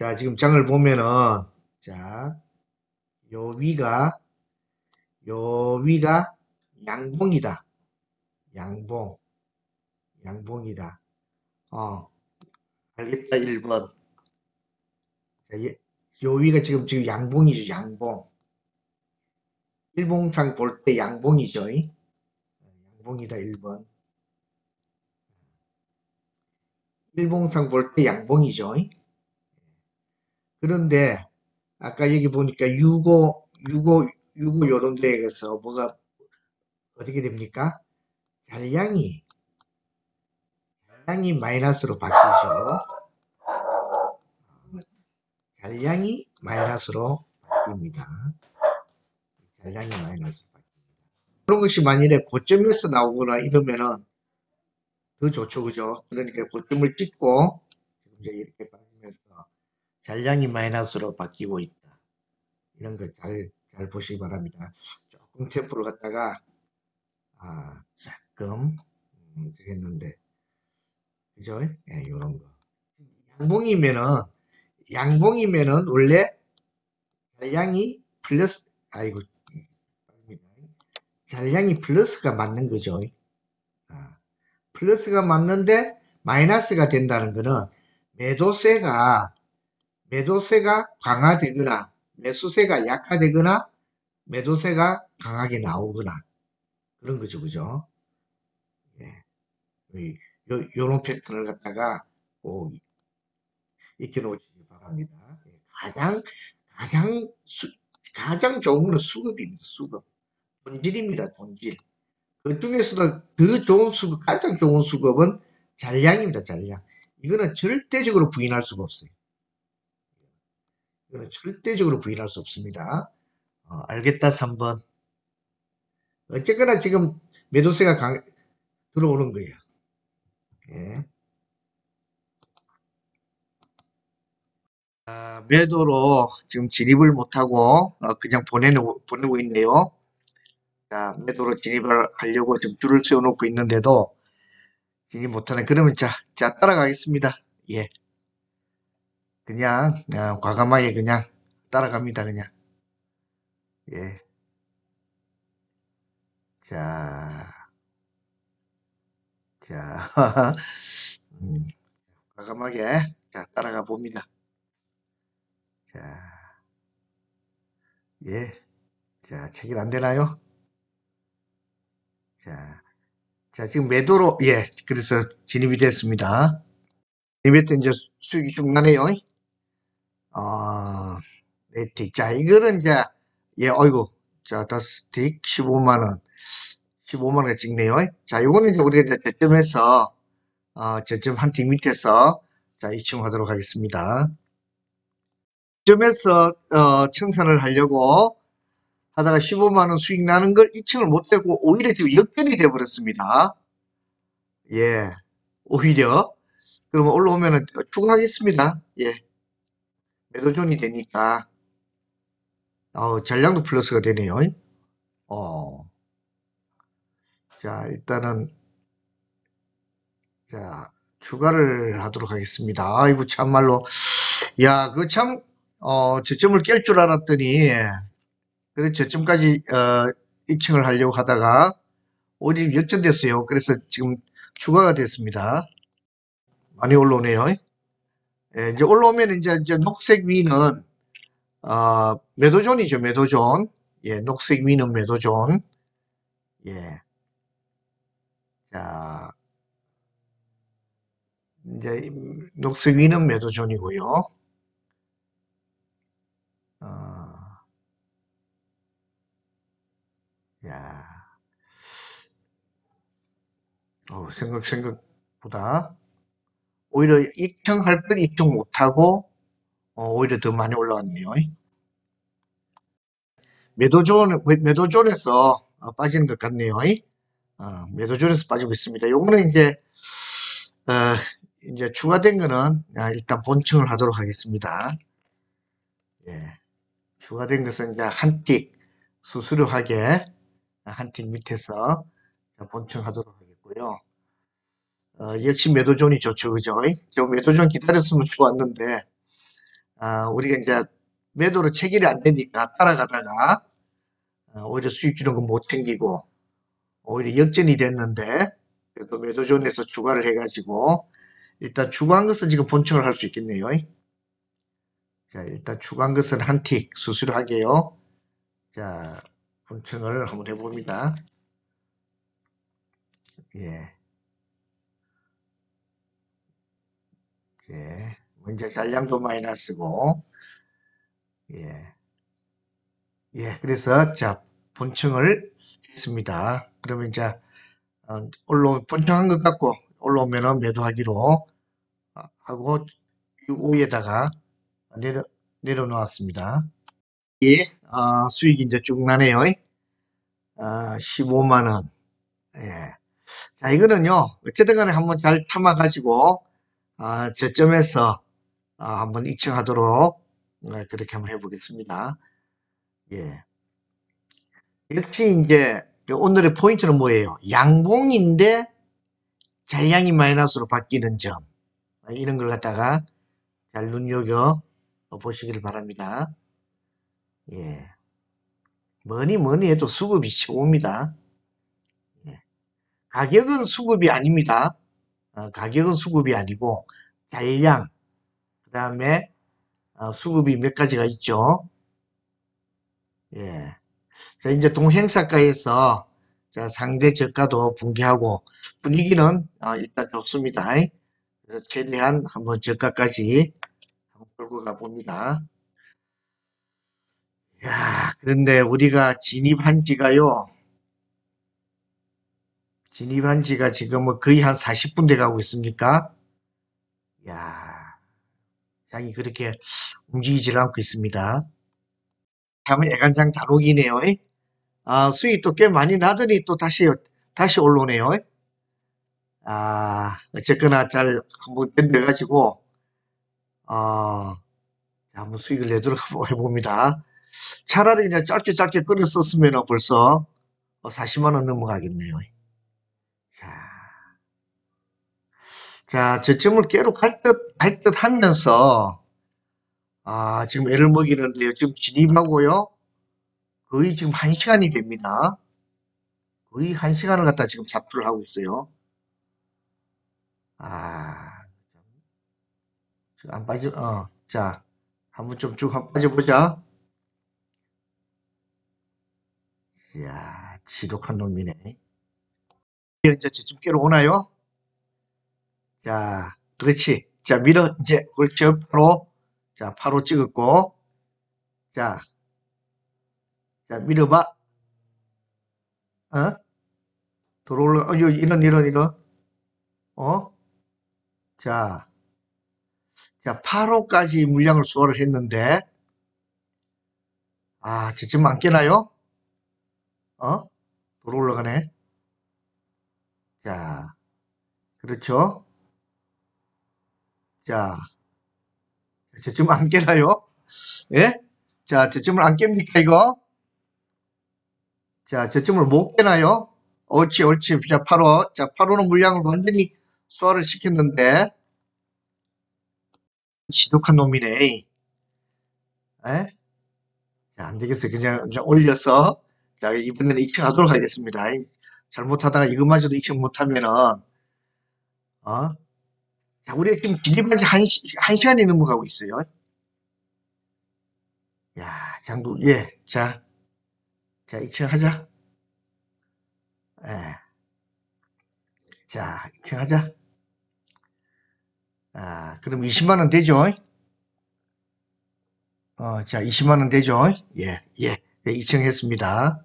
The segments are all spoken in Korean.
자, 지금 장을 보면은, 자, 요 위가, 요 위가 양봉이다. 양봉. 양봉이다. 어, 알겠다, 1번. 자, 예, 요 위가 지금, 지금 양봉이죠, 양봉. 일봉상 볼때 양봉이죠. 양봉이다, 1번. 일봉상 볼때 양봉이죠. 그런데 아까 여기 보니까 65, 65, 65 요런 데에서 뭐가 어떻게 됩니까? 잔량이 잔량이 마이너스로 바뀌죠. 잔량이 마이너스로 바뀝니다. 잔량이 마이너스로 바뀝니다. 그런 것이 만일에 고점에서 나오거나 이러면은 더 좋죠, 그죠? 그러니까 고점을 찍고 이제 이렇게 빠지면서 잔량이 마이너스로 바뀌고 있다. 이런 거 잘, 잘 보시기 바랍니다. 조금 템포를 갖다가, 아, 조금, 음, 했는데, 그죠? 예, 요런 거. 양봉이면은, 양봉이면은 원래 잔량이 플러스, 아이고, 잔량이 플러스가 맞는 거죠. 아, 플러스가 맞는데 마이너스가 된다는 거는 매도세가 매도세가 강화되거나 매수세가 약화되거나 매도세가 강하게 나오거나 그런 거죠, 그죠? 예. 요, 요런 패턴을 갖다가 꼭 익혀 놓으시기 바랍니다. 예. 가장, 가장, 수, 가장 좋은 거는 수급입니다, 수급. 본질입니다, 본질. 그 중에서도 더 좋은 수급, 가장 좋은 수급은 잔량입니다, 잔량. 이거는 절대적으로 부인할 수가 없어요. 절대적으로 부인할 수 없습니다. 어, 알겠다 3번. 어쨌거나 지금 매도세가 강, 들어오는 거예요. 예. 아, 매도로 지금 진입을 못하고 어, 그냥 보내고, 보내고 있네요. 자, 매도로 진입을 하려고 지금 줄을 세워놓고 있는데도 진입 못하네. 그러면 자, 자 따라가겠습니다. 예. 그냥, 어, 과감하게 그냥 따라갑니다. 그냥. 예. 자, 자, 음, 과감하게 자, 따라가 봅니다. 자, 예. 자, 체결 안 되나요? 자, 자, 지금 매도로, 예, 그래서 진입이 됐습니다. 이베트 이제 수익이 쭉 나네요. 어, 네틱. 자, 이거는 이제, 예, 어이구. 자, 더스틱 15만원. 15만원 찍네요. 자, 요거는 이제 우리가 이제 저점에서, 어, 저점 한팀 밑에서, 자, 이청하도록 하겠습니다. 점에서, 어, 청산을 하려고 하다가 15만원 수익 나는 걸 이청을 못되고 오히려 지금 역전이 되어버렸습니다. 예, 오히려. 그러면 올라오면은 추가하겠습니다. 예. 매도존이 되니까 어, 전량도 플러스가 되네요. 어. 자, 일단은 자, 추가를 하도록 하겠습니다. 아이고 참말로 야, 그 참 어, 저점을 깰 줄 알았더니 그래서 저점까지 어, 입층을 하려고 하다가 오히려 역전됐어요. 그래서 지금 추가가 됐습니다. 많이 올라오네요. 예, 이제 올라오면 이제, 이제 녹색 위는 어, 매도존이죠. 매도존. 예, 녹색 위는 매도존. 예. 자, 이제 녹색 위는 매도존이고요. 어, 야, 어, 생각 생각보다 오히려 입청할 건 입청 못하고 어, 오히려 더 많이 올라왔네요. 매도존, 매도존에서 어, 빠지는 것 같네요. 어, 매도존에서 빠지고 있습니다. 요거는 이제, 어, 이제 추가된 거는 아, 일단 본청을 하도록 하겠습니다. 예. 추가된 것은 이제 한틱 수수료하게 한틱 밑에서 본청하도록 하겠고요. 어, 역시 매도존이 좋죠. 그죠? 저 매도존 기다렸으면 좋았는데, 아, 우리가 이제 매도로 체결이 안 되니까 따라가다가 어, 오히려 수익 주는 거 못 챙기고 오히려 역전이 됐는데 그래도 매도존에서 추가를 해가지고 일단 추가한 것은 지금 본청을 할 수 있겠네요. 자 일단 추가한 것은 한 틱 수수료 하게요. 자 본청을 한번 해봅니다. 예. 이제 먼저 잔량도 마이너스고 예. 예, 그래서 자 본청을 했습니다. 그러면 이제 어, 올라 본청한 것 같고 올라오면은 매도하기로 아, 하고 65에다가 내려 내려놓았습니다. 예, 어, 수익이 이제 쭉 나네요. 어, 15만 원. 예. 자, 이거는요. 어쨌든 간에 한번 잘 담아 가지고 아, 저점에서 아, 한번 입증하도록 네, 그렇게 한번 해보겠습니다. 예. 역시 이제 그 오늘의 포인트는 뭐예요? 양봉인데 잔량이 마이너스로 바뀌는 점. 이런 걸 갖다가 잘 눈여겨 보시기를 바랍니다. 예. 뭐니 뭐니 해도 수급이 최고입니다. 예. 가격은 수급이 아닙니다. 어, 가격은 수급이 아니고 잔량, 그 다음에 어, 수급이 몇 가지가 있죠. 예. 자, 이제 동행사가에서 자, 상대 저가도 붕괴하고 분위기는 어, 일단 좋습니다. 그래서 최대한 한번 저가까지 한번 끌고 가봅니다. 야, 그런데 우리가 진입한 지가요. 진입한 지가 지금 뭐 거의 한 40분 돼 가고 있습니까? 야, 장이 그렇게 움직이질 않고 있습니다. 참 애간장 다록이네요. 아, 수익도 꽤 많이 나더니 또 다시, 다시 올라오네요. 아, 어쨌거나 잘 한번 던져가지고, 어, 한번 수익을 내도록 해봅니다. 차라리 그냥 짧게 짧게 썼으면 벌써 40만원 넘어가겠네요. 자, 자, 저점을 깨로 갈 듯, 갈듯 하면서, 아, 지금 애를 먹이는데요. 지금 진입하고요. 거의 지금 한 시간이 됩니다. 거의 한 시간을 갖다 지금 잡투를 하고 있어요. 아, 지금 안 빠져, 어, 자, 한번 좀 쭉 빠져보자. 이야, 지독한 놈이네. 이제 저쯤 깨로 오나요? 자, 그렇지. 자, 밀어, 이제, 그렇죠. 바로, 자, 바로 찍었고, 자, 자, 밀어봐. 어? 들어올라, 어, 이런, 이런, 이런. 어? 자, 자, 8호까지 물량을 수월을 했는데, 아, 저쯤 안 깨나요? 어? 돌아 올라가네. 자, 그렇죠? 자, 저쯤 안 깨나요? 예? 자, 저쯤을 안 깹니까, 이거? 자, 저쯤을 못 깨나요? 옳지, 옳지. 자, 8호. 자, 8호는 물량을 완전히 소화를 시켰는데, 지독한 놈이네. 에? 자, 안 되겠어요. 그냥, 그냥 올려서, 자, 이번에는 익혀하도록 하겠습니다. 잘못하다가 이것마저도 익혀 못하면은, 어? 자, 우리가 지금 진입한 지 한, 한 시간이 넘어가고 있어요. 야, 장도, 예, 자, 자, 익혀하자. 예. 자, 익혀하자. 아, 그럼 20만원 되죠? 어, 자, 20만원 되죠? 예, 예, 네, 이청했습니다.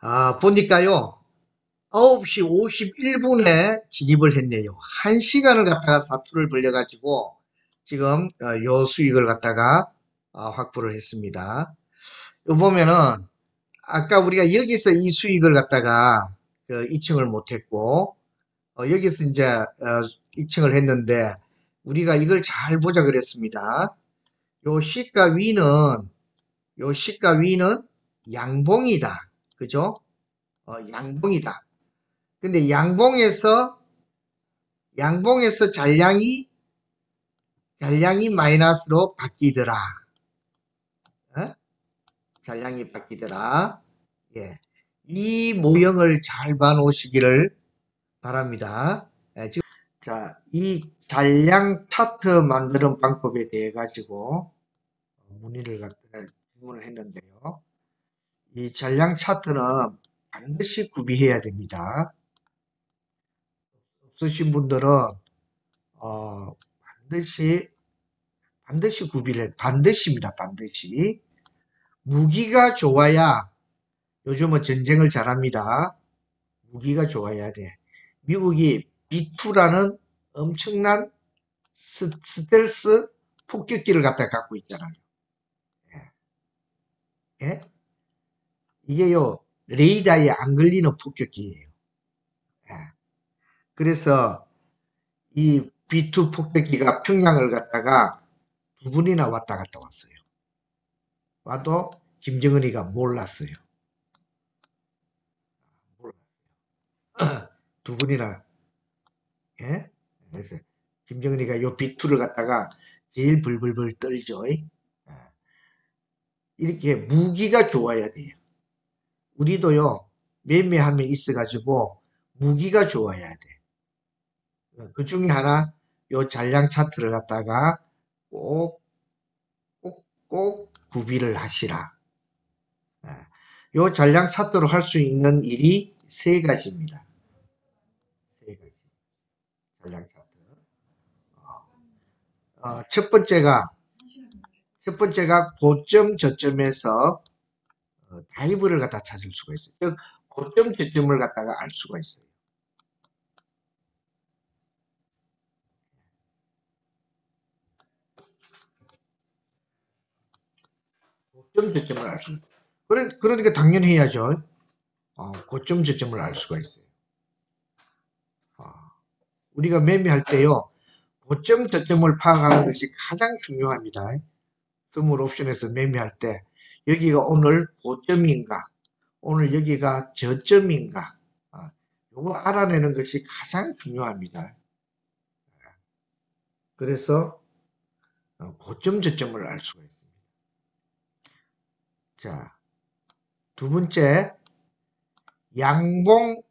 아, 보니까요. 9시 51분에 진입을 했네요. 1시간을 갖다가 사투를 벌려가지고 지금 어, 요 수익을 갖다가 어, 확보를 했습니다. 요 보면은 아까 우리가 여기서 이 수익을 갖다가 그 이층을 못했고 어, 여기서 이제 어, 이층을 했는데 우리가 이걸 잘 보자 그랬습니다. 요 시가 위는 요 시가 위는 양봉이다. 그죠? 어, 양봉이다. 근데 양봉에서 양봉에서 잔량이 잔량이 마이너스로 바뀌더라. 어? 잔량이 바뀌더라. 예. 이 모형을 잘 봐놓으시기를 바랍니다. 예, 지금 자, 이 잔량 차트 만드는 방법에 대해 가지고 문의를 갖다가 질문을 했는데요. 이 잔량 차트는 반드시 구비해야 됩니다. 없으신 분들은 어, 반드시 반드시 구비를 반드시입니다. 반드시 무기가 좋아야 요즘은 전쟁을 잘합니다. 무기가 좋아야 돼. 미국이 B2라는 엄청난 스, 스텔스 폭격기를 갖다 갖고 있잖아요. 예. 예? 이게요, 레이더에 안 걸리는 폭격기예요. 예. 그래서 이 B2 폭격기가 평양을 갔다가 두 분이나 왔다 갔다 왔어요. 와도 김정은이가 몰랐어요. 몰랐어요. 두 분이나 예? 그래서 김정은이가 요 B2를 갖다가 제일 불불불 떨죠. 예. 이렇게 무기가 좋아야 돼요. 우리도요 매매함에 있어가지고 무기가 좋아야 돼. 그 중에 하나 요 잔량 차트를 갖다가 꼭, 꼭, 꼭 구비를 하시라. 예. 요 잔량 차트로 할 수 있는 일이 세 가지입니다. 세 가지. 잔량 차트. 어, 첫 번째가, 첫 번째가 고점 저점에서 어, 다이브를 갖다 찾을 수가 있어요. 즉, 고점 저점을 갖다가 알 수가 있어요. 고점 저점을 알 수, 그래, 그러니까 당연히 해야죠. 어, 고점 저점을 알 수가 있어요. 어, 우리가 매매할 때요, 고점 저점을 파악하는 것이 가장 중요합니다. 선물 옵션에서 매매할 때, 여기가 오늘 고점인가, 오늘 여기가 저점인가, 어, 요거 알아내는 것이 가장 중요합니다. 그래서 어, 고점 저점을 알 수가 있습니다. 자, 두 번째, 양봉,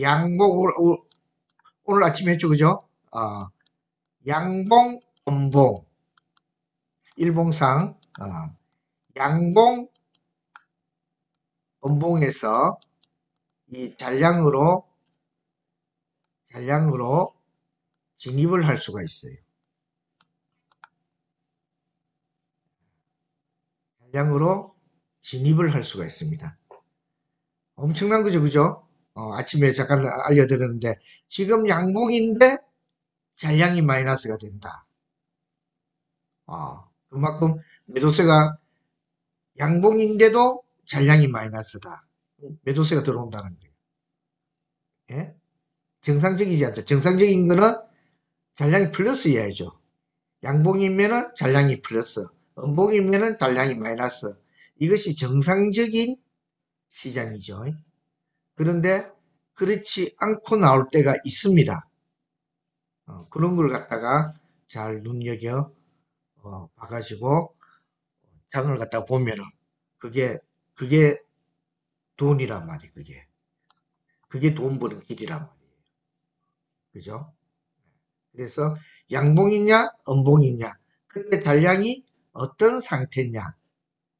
양봉, 오늘 아침에 했죠, 그죠? 어, 양봉, 음봉, 일봉상, 어, 양봉, 음봉에서 이 잔량으로, 잔량으로 진입을 할 수가 있어요. 잔량으로 진입을 할 수가 있습니다. 엄청난 거죠, 그죠? 어, 아침에 잠깐 알려드렸는데, 지금 양봉인데 잔량이 마이너스가 된다. 어, 그만큼 매도세가 양봉인데도 잔량이 마이너스다. 매도세가 들어온다는 거예요. 예? 정상적이지 않죠. 정상적인 거는 잔량이 플러스여야죠. 양봉이면은 잔량이 플러스, 음봉이면은 잔량이 마이너스. 이것이 정상적인 시장이죠. 그런데 그렇지 않고 나올 때가 있습니다. 어, 그런 걸 갖다가 잘 눈여겨 어, 봐가지고 장을 갖다 보면은 그게 그게 돈이란 말이 그게 그게 돈 버는 길이란 말이에요. 그죠? 그래서 양봉이냐 음봉이냐 그때 잔량이 어떤 상태냐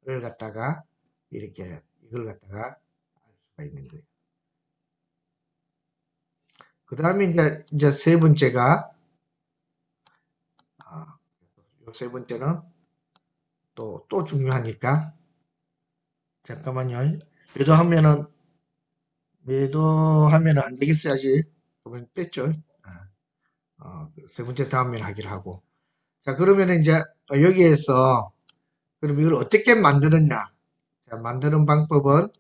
를 갖다가 이렇게 이걸 갖다가 알 수가 있는 거예요. 그 다음에 이제, 이제 세 번째가 아, 세 번째는 또, 또 중요하니까 잠깐만요. 매도하면은 매도하면은 안 되겠어요 아직 그러면 뺐죠. 아, 어, 세 번째 다음에 하기를 하고 자 그러면 이제 여기에서 그럼 이걸 어떻게 만드느냐? 자, 만드는 방법은